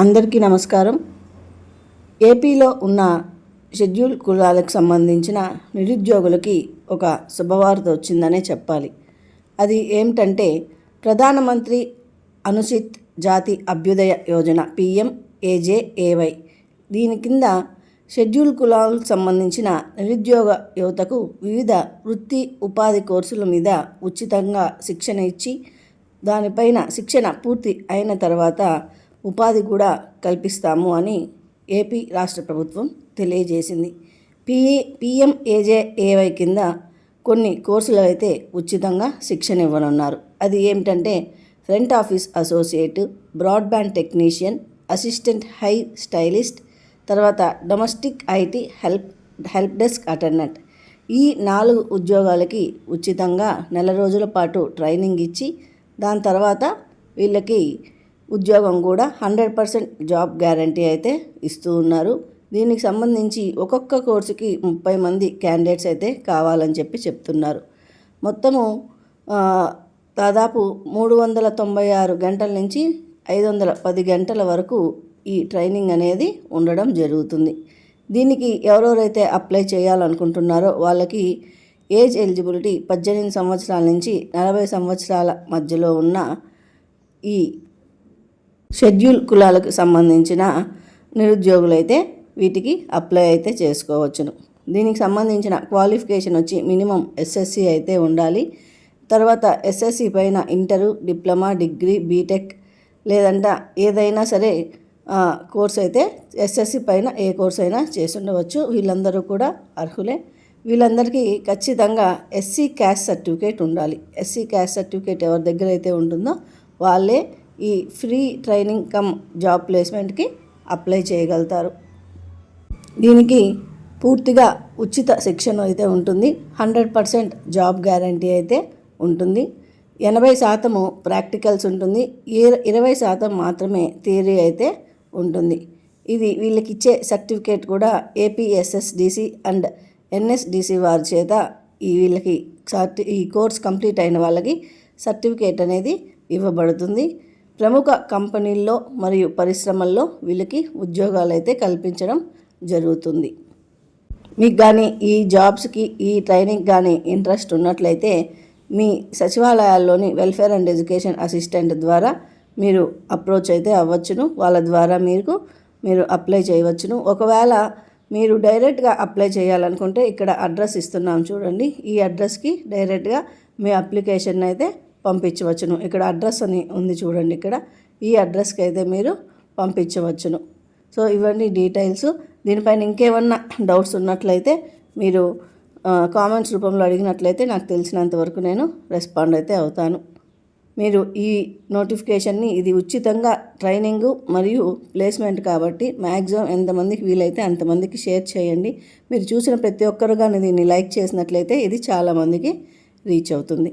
అందరికీ నమస్కారం. ఏపీలో ఉన్న షెడ్యూల్ కులాలకు సంబంధించిన నిరుద్యోగులకి ఒక శుభవార్త వచ్చిందనే చెప్పాలి. అది ఏమిటంటే ప్రధానమంత్రి అనుచిత్ జాతి అభ్యుదయ యోజన పిఎం ఏజేఏవై. దీని కింద షెడ్యూల్ కులాలకు సంబంధించిన నిరుద్యోగ యువతకు వివిధ వృత్తి ఉపాధి కోర్సుల మీద ఉచితంగా శిక్షణ ఇచ్చి దానిపైన శిక్షణ పూర్తి అయిన తర్వాత ఉపాధి కూడా కల్పిస్తాము అని ఏపీ రాష్ట్ర ప్రభుత్వం తెలియజేసింది. పిఏ పిఎంఏజేఏవై కింద కొన్ని కోర్సులు అయితే ఉచితంగా శిక్షణ ఇవ్వనున్నారు అది ఏమిటంటే front office associate broadband technician assistant hair stylist తర్వాత domestic IT help help desk attendant. ఈ నాలుగు ఉద్యోగాలకి ఉచితంగా నెల రోజుల పాటు ట్రైనింగ్ ఇచ్చి దాని తర్వాత వీళ్ళకి ఉద్యోగం కూడా హండ్రెడ్ పర్సెంట్ జాబ్ గ్యారంటీ అయితే ఇస్తూ ఉన్నారు. దీనికి సంబంధించి ఒక్కొక్క కోర్సుకి ముప్పై మంది క్యాండిడేట్స్ అయితే కావాలని చెప్పి చెప్తున్నారు. మొత్తము దాదాపు మూడు వందల తొంభై ఆరు గంటల నుంచి ఐదు వందల పది గంటల వరకు ఈ ట్రైనింగ్ అనేది ఉండడం జరుగుతుంది. దీనికి ఎవరెవరైతే అప్లై చేయాలనుకుంటున్నారో వాళ్ళకి ఏజ్ ఎలిజిబిలిటీ పద్దెనిమిది సంవత్సరాల నుంచి నలభై సంవత్సరాల మధ్యలో ఉన్న ఈ షెడ్యూల్ కులాలకు సంబంధించిన నిరుద్యోగులైతే వీటికి అప్లై అయితే చేసుకోవచ్చును. దీనికి సంబంధించిన క్వాలిఫికేషన్ వచ్చి మినిమం ఎస్ఎస్సి అయితే ఉండాలి. తర్వాత ఎస్ఎస్సి పైన ఇంటరు డిప్లొమా డిగ్రీ బీటెక్ లేదంట ఏదైనా సరే కోర్స్ అయితే ఎస్ఎస్సి పైన ఏ కోర్స్ అయినా చేసి ఉండవచ్చు వీళ్ళందరూ కూడా అర్హులే. వీళ్ళందరికీ ఖచ్చితంగా ఎస్సీ క్యాస్ట్ సర్టిఫికేట్ ఉండాలి. ఎస్సీ క్యాస్ట్ సర్టిఫికేట్ ఎవరి దగ్గర అయితే ఉంటుందో వాళ్ళే ఈ ఫ్రీ ట్రైనింగ్ కమ్ జాబ్ ప్లేస్మెంట్కి అప్లై చేయగలుగుతారు. దీనికి పూర్తిగా ఉచిత శిక్షణ అయితే ఉంటుంది. హండ్రెడ్ పర్సెంట్ జాబ్ గ్యారంటీ అయితే ఉంటుంది. ఎనభై శాతము ప్రాక్టికల్స్ ఉంటుంది. ఇరవై శాతం మాత్రమే థియరీ అయితే ఉంటుంది. ఇది వీళ్ళకి ఇచ్చే సర్టిఫికేట్ కూడా ఏపీఎస్ఎస్డిసి అండ్ ఎన్ఎస్డిసి వారి చేత ఈ వీళ్ళకి సర్టి ఈ కోర్స్ కంప్లీట్ అయిన వాళ్ళకి సర్టిఫికేట్ అనేది ఇవ్వబడుతుంది. ప్రముఖ కంపెనీల్లో మరియు పరిశ్రమల్లో వీళ్ళకి ఉద్యోగాలు అయితే కల్పించడం జరుగుతుంది. మీకు కానీ ఈ జాబ్స్కి ఈ ట్రైనింగ్ కానీ ఇంట్రెస్ట్ ఉన్నట్లయితే మీ సచివాలయాల్లోని వెల్ఫేర్ అండ్ ఎడ్యుకేషన్ అసిస్టెంట్ ద్వారా మీరు అప్రోచ్ అయితే అవ్వచ్చును. వాళ్ళ ద్వారా మీకు మీరు అప్లై చేయవచ్చును. ఒకవేళ మీరు డైరెక్ట్గా అప్లై చేయాలనుకుంటే ఇక్కడ అడ్రస్ ఇస్తున్నాం చూడండి. ఈ అడ్రస్కి డైరెక్ట్గా మీ అప్లికేషన్ అయితే పంపించవచ్చును. ఇక్కడ అడ్రస్ అని ఉంది చూడండి ఇక్కడ. ఈ అడ్రస్కి అయితే మీరు పంపించవచ్చును. సో ఇవన్నీ డీటెయిల్స్. దీనిపైన ఇంకేమన్నా డౌట్స్ ఉన్నట్లయితే మీరు కామెంట్స్ రూపంలో అడిగినట్లయితే నాకు తెలిసినంత వరకు నేను రెస్పాండ్ అయితే అవుతాను. మీరు ఈ నోటిఫికేషన్ని ఇది ఉచితంగా ట్రైనింగ్ మరియు ప్లేస్మెంట్ కాబట్టి మ్యాక్సిమం ఎంతమందికి వీలైతే అంతమందికి షేర్ చేయండి. మీరు చూసిన ప్రతి ఒక్కరు కానీ దీన్ని లైక్ చేసినట్లయితే ఇది చాలామందికి రీచ్ అవుతుంది.